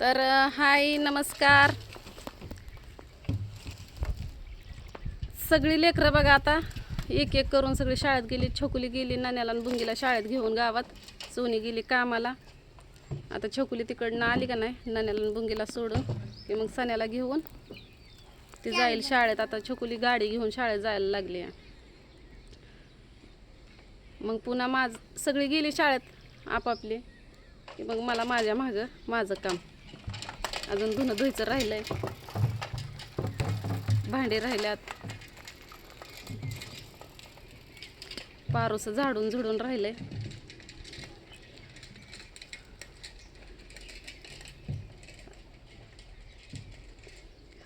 तर हाय नमस्कार. सगळी लेकरं बघा आता एक एक करून सगळी शाळेत गेली छोकुली गेली नाण्याला बुंगीला शाळेत घेऊन गावात सोनी गेली कामाला. आता छोकुली तिकडनं आली का नाही नाण्याला बुंगीला सोडून की मग सण्याला घेऊन ती जाईल शाळेत. आता छोकुली गाडी घेऊन शाळेत जायला लागली आहे. मग पुन्हा माझ सगळी गेली शाळेत आपापली की मग मला माझ्या मागं माझं काम. अजून धुणं धुयचं राहिलंय. भांडे राहिल्यात. पारोसं झाडून झुडून राहिलंय.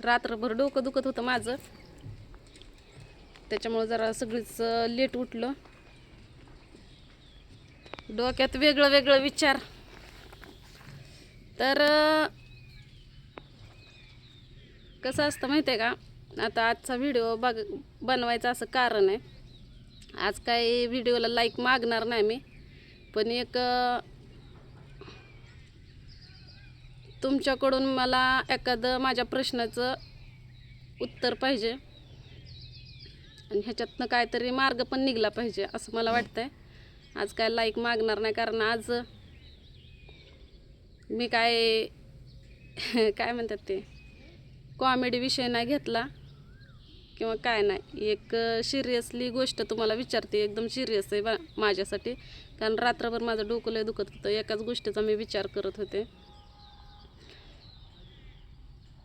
रात्रभर डोकं दुखत होतं माझं. त्याच्यामुळं जरा सगळीच लेट उठलं. डोक्यात वेगळं वेगळं विचार. तर कसं असतं माहिती आहे का? आता आजचा व्हिडिओ बघ बनवायचं असं कारण आहे. आज काही व्हिडिओला लाईक मागणार नाही मी. पण एक तुमच्याकडून मला एखादं माझ्या प्रश्नाचं उत्तर पाहिजे. आणि ह्याच्यातनं काहीतरी मार्ग पण निघला पाहिजे असं मला वाटतंय. आज काय लाईक मागणार नाही कारण आज मी काय काय म्हणतात ते? कॉमेडी विषय नाही घेतला किंवा काय नाही. एक सिरियसली गोष्ट तुम्हाला विचारते एकदम सिरियस आहे बा माझ्यासाठी. कारण रात्रभर माझं डोकं लय दुखत होतं. एकाच गोष्टीचा मी विचार करत होते.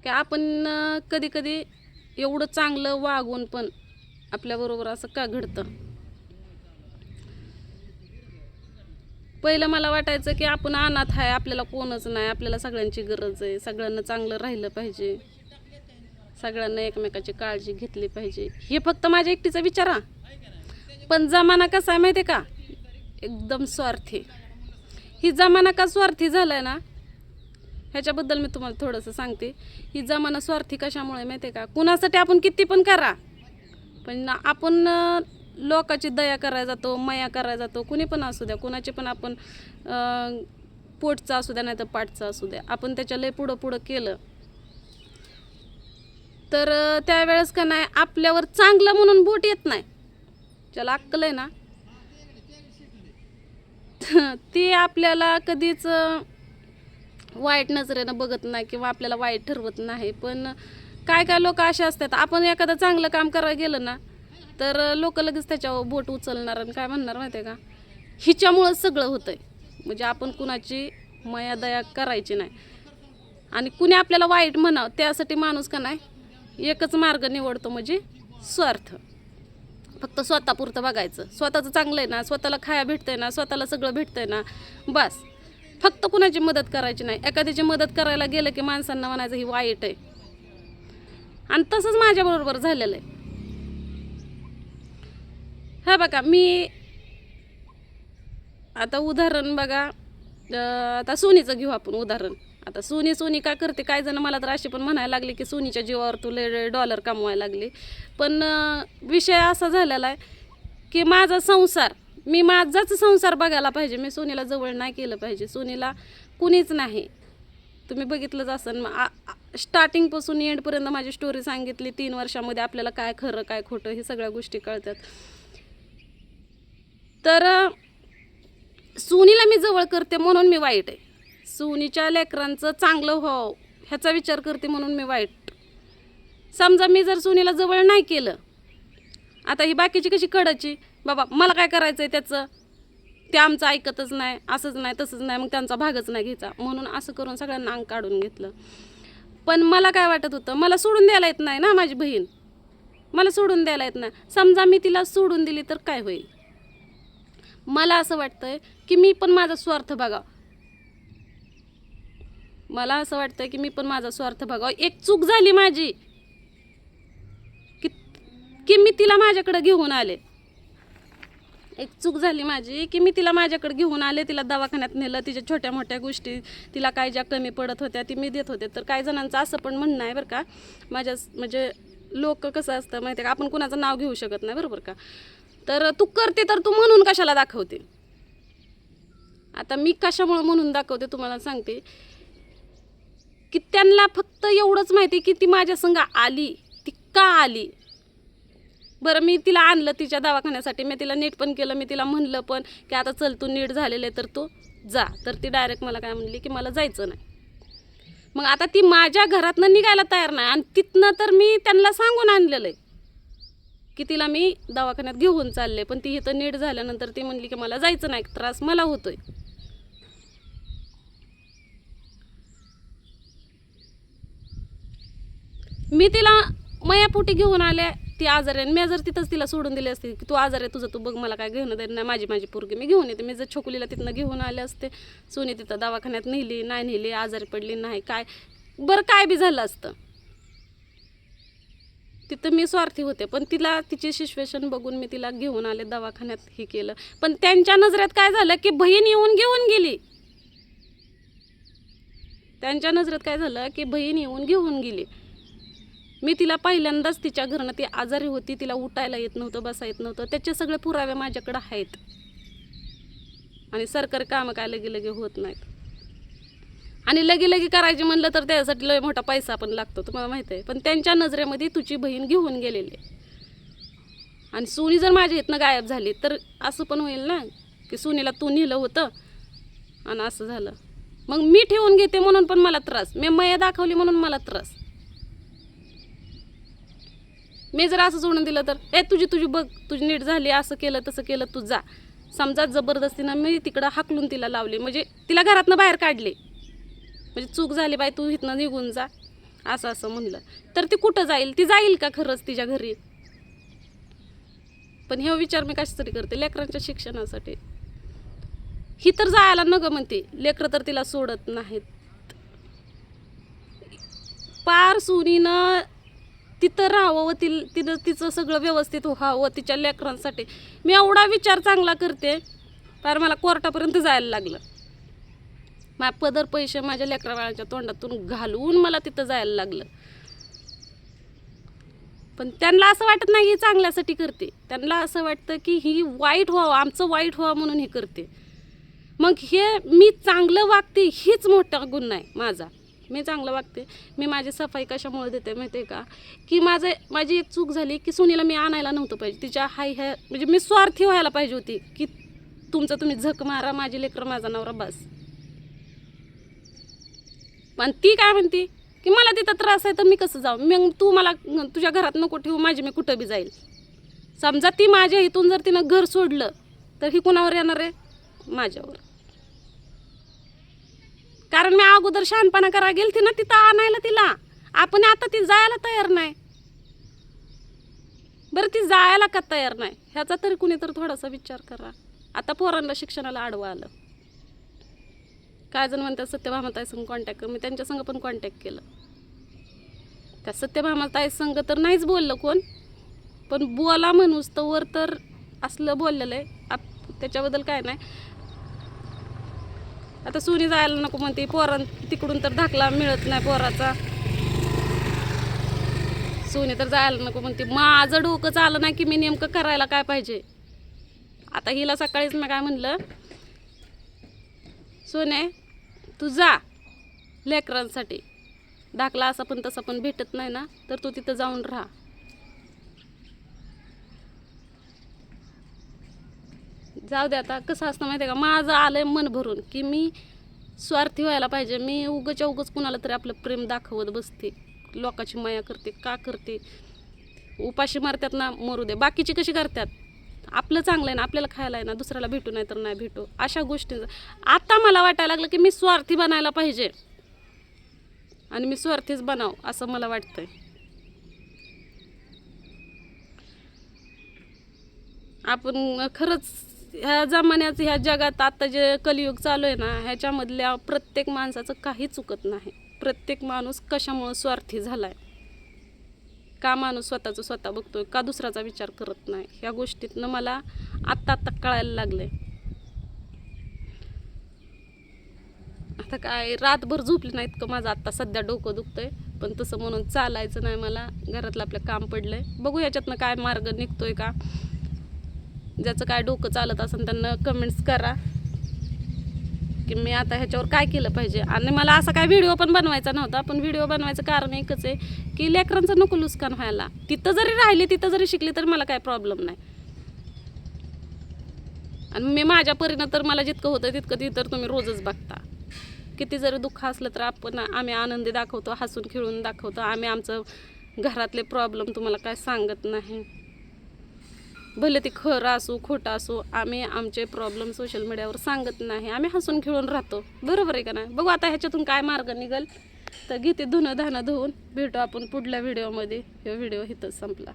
की आपण कधी कधी एवढं चांगलं वागून पण आपल्याबरोबर असं का घडतं? पहिलं मला वाटायचं की आपण अनाथ आहे आपल्याला कोणच नाही आपल्याला सगळ्यांची गरज आहे सगळ्यांना चांगलं राहिलं पाहिजे. सगळ्यांना एकमेकाची काळजी घेतली पाहिजे. हे फक्त माझ्या एकटीचा विचारा पण जमाना कसा आहे माहिती आहे का? एकदम स्वार्थी. ही जमाना का स्वार्थी झालाय ना? ह्याच्याबद्दल मी तुम्हाला थोडंसं सांगते. ही जमाना स्वार्थी कशामुळे माहिती आहे का? कुणासाठी आपण किती पण करा. पण आपण लोकाची दया करायला जातो मया करायला जातो. कुणी पण असू द्या कुणाचे पण आपण पोटचं असू द्या नाही तर पाठचं असू द्या. आपण त्याच्या लय पुढं पुढं केलं. तर त्यावेळेस का नाही आपल्यावर चांगलं म्हणून बोट येत नाही. ज्याला अक्कल आहे ना. ती आपल्याला कधीच वाईट नजरेनं बघत नाही किंवा आपल्याला वाईट ठरवत नाही. पण काय काय लोक असे असतात आपण एखादं चांगलं काम करायला गेलं ना तर लोक लगेच त्याच्यावर बोट उचलणार आणि काय म्हणणार माहिती आहे का? हिच्यामुळंच सगळं होतंय. म्हणजे आपण कुणाची मया दया करायची नाही. आणि कुणी आपल्याला वाईट म्हणावं त्यासाठी माणूस का नाही एकच मार्ग निवडतो म्हणजे स्वार्थ. फक्त स्वतःपुरतं बघायचं. स्वतःचं चांगलं आहे ना स्वतःला खाया भेटतंय ना स्वतःला सगळं भेटतंय ना बस. फक्त कुणाची मदत करायची नाही. एखाद्याची मदत करायला गेलं की माणसांना म्हणायचं ही वाईट आहे. आणि तसंच माझ्याबरोबर झालेलं आहे. हा बघा मी आता उदाहरण बघा आता सोनीचं घेऊ आपण उदाहरण. आता सोनी सोनी काय करते काय जण मला तर अशी पण म्हणायला लागले की सोनीच्या जीवावर तू लय डॉलर कमवायला लागली. पण विषय असा झालेला आहे की माझा संसार मी माझाच संसार बघायला पाहिजे. मी सोनीला जवळ नाही केलं पाहिजे. सोनीला कुणीच नाही. तुम्ही बघितलंच असेल मग आ- स्टार्टिंगपासून एंडपर्यंत माझी स्टोरी सांगितली तीन वर्षामध्ये आपल्याला काय खरं काय खोटं हे सगळ्या गोष्टी कळतात. तर सोनीला मी जवळ करते म्हणून मी वाईट आहे. सुनीच्या लेकरांचं चांगलं व्हावं ह्याचा विचार करते म्हणून मी वाईट. समजा मी जर सुनीला जवळ नाही केलं आता ही बाकीची कशी कडाची? बाबा मला काय करायचं आहे त्याचं? ते आमचं ऐकतच नाही असंच नाही तसंच नाही मग त्यांचा भागच नाही घ्यायचा. म्हणून असं करून सगळ्यांना अंग काढून घेतलं. पण मला काय वाटत होतं मला सोडून द्यायला येत नाही ना माझी बहीण. मला सोडून द्यायला येत नाही. समजा मी तिला सोडून दिली तर काय होईल? मला असं वाटतं की मी पण माझा स्वार्थ बघावं. मला असं वाटतं की मी पण माझा स्वार्थ बघावं. एक चूक झाली माझी की की मी तिला माझ्याकडं घेऊन आले. एक चूक झाली माझी की मी तिला माझ्याकडे घेऊन आले तिला दवाखान्यात नेलं तिच्या छोट्या मोठ्या गोष्टी तिला काय ज्या कमी पडत होत्या ती मी देत होते. तर काही जणांचं असं पण म्हणणं आहे बरं का माझ्या म्हणजे लोक कसं असतं माहिती आहे का आपण कुणाचं नाव घेऊ शकत नाही बरोबर का? तर तू करते तर तू म्हणून कशाला दाखवते? आता मी कशामुळं म्हणून दाखवते तुम्हाला सांगते. की त्यांना फक्त एवढंच माहिती की ती माझ्या संग आली ती का आली? बरं मी तिला आणलं तिच्या दवाखान्यासाठी मी तिला नीट पण केलं मी तिला म्हणलं पण की आता चल तू नीट झालेलं आहे तर तू जा. तर ती डायरेक्ट मला काय म्हणली की मला जायचं नाही. मग आता ती माझ्या घरातनं निघायला तयार नाही आणि तिथनं तर मी त्यांना सांगून आणलेलं आहे की तिला मी दवाखान्यात घेऊन चालले. पण ती इथं नीट झाल्यानंतर ती म्हणली की मला जायचं नाही त्रास मला होतोय. मी तिला मयापोटी घेऊन आले ती आजारी आणि मी जर तिथंच तिला सोडून दिली असते की तू आजार आहे तुझं तू बघ मला काय घेणं देणं नाही. माझी माझी पोरगी मी घेऊन येते. मी जर छोकुलीला तिथनं घेऊन आले असते सोनी तिथं दवाखान्यात नेली नाही नेली आजारी पडली नाही काय बरं काय बी झालं असतं. तिथं मी स्वार्थी होते पण तिला तिची सिच्युएशन बघून मी तिला घेऊन आले दवाखान्यात हे केलं. पण त्यांच्या नजरेत काय झालं की बहीण येऊन घेऊन गेली. त्यांच्या नजरेत काय झालं की बहीण येऊन घेऊन गेली. मी तिला पहिल्यांदाच तिच्या घरनं ती आजारी होती तिला उठायला येत नव्हतं बसा येत नव्हतं. त्याचे सगळे पुरावे माझ्याकडे आहेत. आणि सरकारी कामं काय लगे लगे होत नाहीत. आणि लगे लगे करायचे म्हणलं तर त्यासाठी लय मोठा पैसा पण लागतो तुम्हाला माहीत आहे. पण त्यांच्या नजरेमध्ये तुझी बहीण घेऊन गेलेली आहे. आणि सुनी जर माझ्या इथनं गायब झाली तर असं पण होईल ना की सुनीला तू नेलं होतं आणि असं झालं. मग मी ठेवून घेते म्हणून पण मला त्रास. मी मया दाखवली म्हणून मला त्रास. मी जर असं सोडून दिलं तर ए तुझी तुझी बघ तुझी नीट झाली असं केलं तसं केलं तू जा. समजा जबरदस्तीनं मी तिकडं हाकलून तिला लावली म्हणजे तिला घरातनं बाहेर काढले. म्हणजे चूक झाली बाई तू इथनं निघून जा असं असं म्हणलं. तर ती कुठं जाईल? ती जाईल का खरंच तिच्या घरी? पण हे विचार मी कशासाठी करते? लेकरांच्या शिक्षणासाठी. ही तर जायला नग म्हणते. लेकरं तर तिला सोडत नाहीत. पार सुनीनं तिथं राहावं व ति तिथं तिचं सगळं व्यवस्थित व्हावं तिच्या लेकरांसाठी. मी एवढा विचार चांगला करते तर मला कोर्टापर्यंत जायला लागलं. मा पदर पैसे माझ्या लेकराबाळाच्या तोंडातून घालवून मला तिथं जायला लागलं. पण त्यांना असं वाटत नाही ही चांगल्यासाठी करते. त्यांना असं वाटतं की ही वाईट व्हावं आमचं वाईट व्हावं म्हणून ही करते. मग हे मी चांगलं वागते हीच मोठा गुन्हा आहे माझा. मी चांगलं वागते. मी माझी सफाई कशामुळे देते माहिती आहे का? की माझं माझी एक चूक झाली की सुनीला मी आणायला नव्हतं पाहिजे. तिच्या हाय ह्या म्हणजे मी स्वार्थी व्हायला पाहिजे होती की तुमचं तुम्ही झक मारा माझी लेकरं माझा नवरा बस. पण ती काय म्हणते? की मला तिथं त्रास आहे तर मी कसं जाऊ? मग तू मला तुझ्या घरात नको ठेवू माझी मी कुठं बी जाईल. समजा ती माझ्या इथून जर तिनं घर सोडलं तर ही कुणावर येणार आहे? माझ्यावर. कारण मी अगोदर शहाणपणा करा गेलती ना तिथं आणायला तिला. आपण आता ती जायला तयार नाही. बरं ती जायला का तयार नाही? ह्याचा तरी कुणी तर थोडासा विचार करा. आता पोरांना शिक्षणाला आडवं आलं. काय जण म्हणतात सत्यभामाताई संग कॉन्टॅक्ट मी त्यांच्या संग पण कॉन्टॅक्ट केलं. त्या सत्यभामाताई संग तर नाहीच बोललं कोण. पण बोला म्हणूस तर वर तर असलं बोललेलं आहे. आप त्याच्याबद्दल काय नाही. आता सुनी जायला नको म्हणते. पोरां तिकडून तर धाकला मिळत नाही पोराचा. सुनी तर जायला नको म्हणते. माझं डोकं चालं नाही की मी नेमकं करायला काय पाहिजे. आता हिला सकाळीच मी काय म्हणलं सोने तू जा लेकरांसाठी. दाखला असा पण तसा पण भेटत नाही ना तर तू तिथं जाऊन राहा. जाऊ दे आता कसं असतं माहिती आहे का? माझं आलं आहे मन भरून की मी स्वार्थी व्हायला पाहिजे. मी उगच्या उगच कुणाला तरी आपलं प्रेम दाखवत बसते. लोकाची माया करते का करते? उपाशी मारतात ना मरू दे. बाकीची कशी करतात? आपलं चांगलं आहे ना आपल्याला खायला आहे ना दुसऱ्याला भेटू नाही तर नाही भेटू. अशा गोष्टींचं आता मला वाटायला लागलं की मी स्वार्थी बनायला पाहिजे. आणि मी स्वार्थीच बनाव असं मला वाटतंय. आपण खरंच ह्या जमान्याचं ह्या जगात आता जे कलियुग चालू आहे ना ह्याच्यामधल्या प्रत्येक माणसाचं काही चुकत नाही. प्रत्येक माणूस कशामुळं स्वार्थी झाला आहे का माणूस स्वतःचं स्वतः बघतो का दुसऱ्याचा विचार करत नाही? ह्या गोष्टीतनं मला आत्ता आत्ता कळायला लागले आता काय रातभर झोपली नाहीत का माझं? आत्ता सध्या डोकं दुखतंय पण तसं म्हणून चालायचं नाही मला. घरातलं आपलं काम पडलंय. बघू ह्याच्यातनं काय मार्ग निघतोय का? ज्याचं काय डोकं चालत असेल त्यांना कमेंट्स करा. की मी आता ह्याच्यावर काय केलं पाहिजे? आणि मला असा काय व्हिडिओ पण बनवायचा नव्हता पण व्हिडिओ बनवायचं कारण एकच आहे की लेकरांचं नको नुकसान व्हायला. तिथं जरी राहिली तिथं जरी शिकली तर मला काय प्रॉब्लेम नाही. आणि मी माझ्या परीनं तर मला जितकं होतं तितकं ती तर तुम्ही रोजच बघता. किती जरी दुःख असलं तर आपण आम्ही आनंदी दाखवतो हसून खेळून दाखवतो. आम्ही आमचं घरातले प्रॉब्लेम तुम्हाला काय सांगत नाही. भले ते खरं असो खोटं असो आम्ही आमचे प्रॉब्लेम सोशल मीडियावर सांगत नाही. आम्ही हसून खेळून राहतो. बरोबर आहे का नाही? बघू आता ह्याच्यातून काय मार्ग निघल. तर घेते धुणं धाणं धुवून. भेटू आपण पुढल्या व्हिडिओमध्ये हा व्हिडिओ इथंच संपला.